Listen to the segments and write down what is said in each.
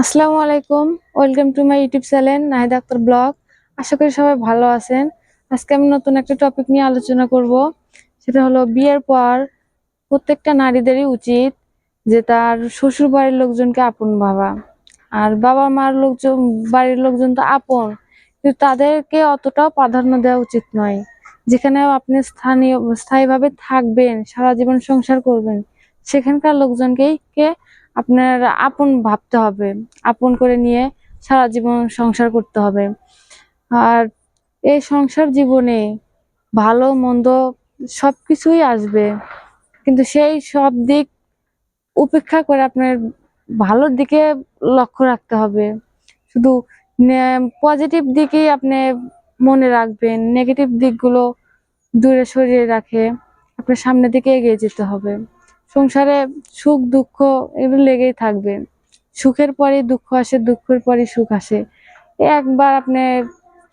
আসসালামু আলাইকুম। Welcome to my YouTube channel Nahid Akter vlog আশা করি সবাই ভালো আছেন। আজকে আমি নতুন একটা টপিক নিয়ে আলোচনা করব। সেটা হলো বিয়ের পর প্রত্যেকটা নারীদেরই উচিত যে তার শ্বশুর বাড়ির লোকজনকে আপন ভাবা। আর বাবা মার লোকজন, বাড়ির লোকজন তো আপন, কিন্তু তাদেরকে অতটাও প্রাধান্য দেওয়া উচিত নয়। যেখানে আপনি স্থানীয়, স্থায়ীভাবে থাকবেন, সারা জীবন সংসার করবেন, সেখানকার লোকজনকেই কে আপনার আপন ভাবতে হবে, আপন করে নিয়ে সারা জীবন সংসার করতে হবে। আর এই সংসার জীবনে ভালো, মন্দ সব কিছুই আসবে। কিন্তু সেই সব দিক উপেক্ষা করে আপনার ভালোর দিকে লক্ষ্য রাখতে হবে। শুধু পজিটিভ দিকেই আপনি মনে রাখবেন নেগেটিভ দিকগুলো দূরে সরিয়ে রাখে। আপনার সামনের দিকে এগিয়ে যেতে হবে। সংসারে সুখ, দুঃখ এগুলো লেগেই থাকবে। সুখের পরে দুঃখ আসে, দুঃখের পরে সুখ আসে। একবার আপনি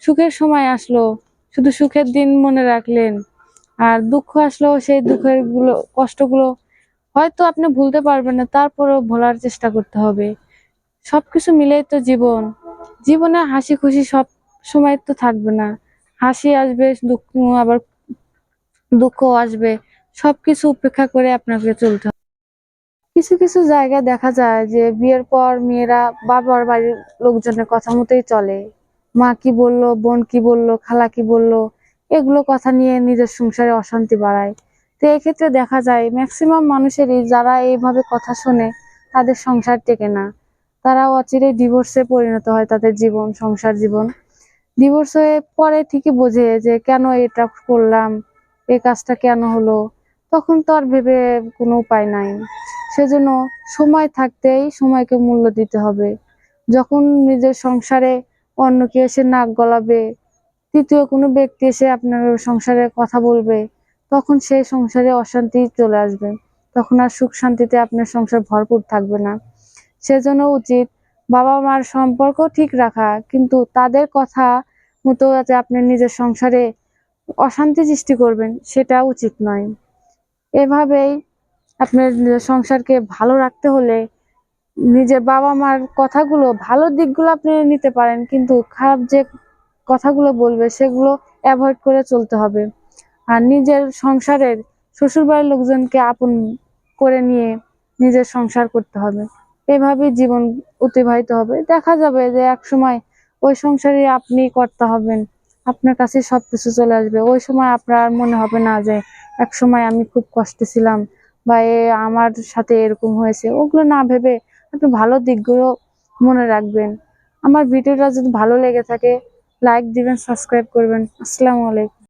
সুখের সময় আসলো, শুধু সুখের দিন মনে রাখলেন, আর দুঃখ আসলেও সেই দুঃখেরগুলো কষ্টগুলো হয়তো আপনি ভুলতে পারবেন না, তারপরেও ভোলার চেষ্টা করতে হবে। সবকিছু মিলেই তো জীবন। জীবনে হাসি খুশি সব সময় তো থাকবে না। হাসি আসবে, দুঃখ আবার দুঃখ আসবে। সবকিছু উপেক্ষা করে আপনাকে চলতে হবে। কিছু কিছু জায়গায় দেখা যায় যে বিয়ের পর মেয়েরা বাবার বাড়ির লোকজনের কথা মতোই চলে। মা কি বলল, বোন কি বলল, খালা কি বলল, এগুলো কথা নিয়ে নিজের সংসারে অশান্তি বাড়ায়। তো এক্ষেত্রে দেখা যায় ম্যাক্সিমাম মানুষেরই যারা এইভাবে কথা শোনে, তাদের সংসার টেকে না। তারা অচিরে ডিভোর্সে পরিণত হয় তাদের জীবন, সংসার জীবন। ডিভোর্স হয়ে পরে ঠিকই বোঝে যে কেন এটা করলাম, এই কাজটা কেন হলো। তখন তো আর ভেবে কোনো উপায় নাই। সেজন্য সময় থাকতেই সময়কে মূল্য দিতে হবে। যখন নিজের সংসারে অন্য কেউ এসে নাক গলাবে, তৃতীয় কোনো ব্যক্তি এসে আপনার সংসারে কথা বলবে, তখন সেই সংসারে অশান্তি চলে আসবে। তখন আর সুখ শান্তিতে আপনার সংসার ভরপুর থাকবে না। সেজন্য উচিত বাবা মার সম্পর্ক ঠিক রাখা, কিন্তু তাদের কথা মতো যাতে আপনি নিজের সংসারে অশান্তি সৃষ্টি করবেন, সেটা উচিত নয়। এভাবেই আপনার সংসারকে ভালো রাখতে হলে নিজের বাবা মার কথাগুলো, ভালো দিকগুলো আপনি নিতে পারেন, কিন্তু খারাপ যে কথাগুলো বলবে সেগুলো অ্যাভয়েড করে চলতে হবে। আর নিজের সংসারের শ্বশুরবাড়ির লোকজনকে আপন করে নিয়ে নিজের সংসার করতে হবে। এভাবেই জীবন অতিবাহিত হবে। দেখা যাবে যে এক সময় ওই সংসারে আপনি কর্তা হবেন। আপনার কাছে সব কিছু চলে আসবে। ওই সময় আপনার মনে হবে না যে, এক সময় আমি খুব কষ্টে ছিলাম বা এ আমার সাথে এরকম হয়েছে। ওগুলো না ভেবে আপনি ভালো দিকগুলো মনে রাখবেন। আমার ভিডিওটা যদি ভালো লেগে থাকে লাইক দিবেন সাবস্ক্রাইব করবেন। আসসালামু আলাইকুম।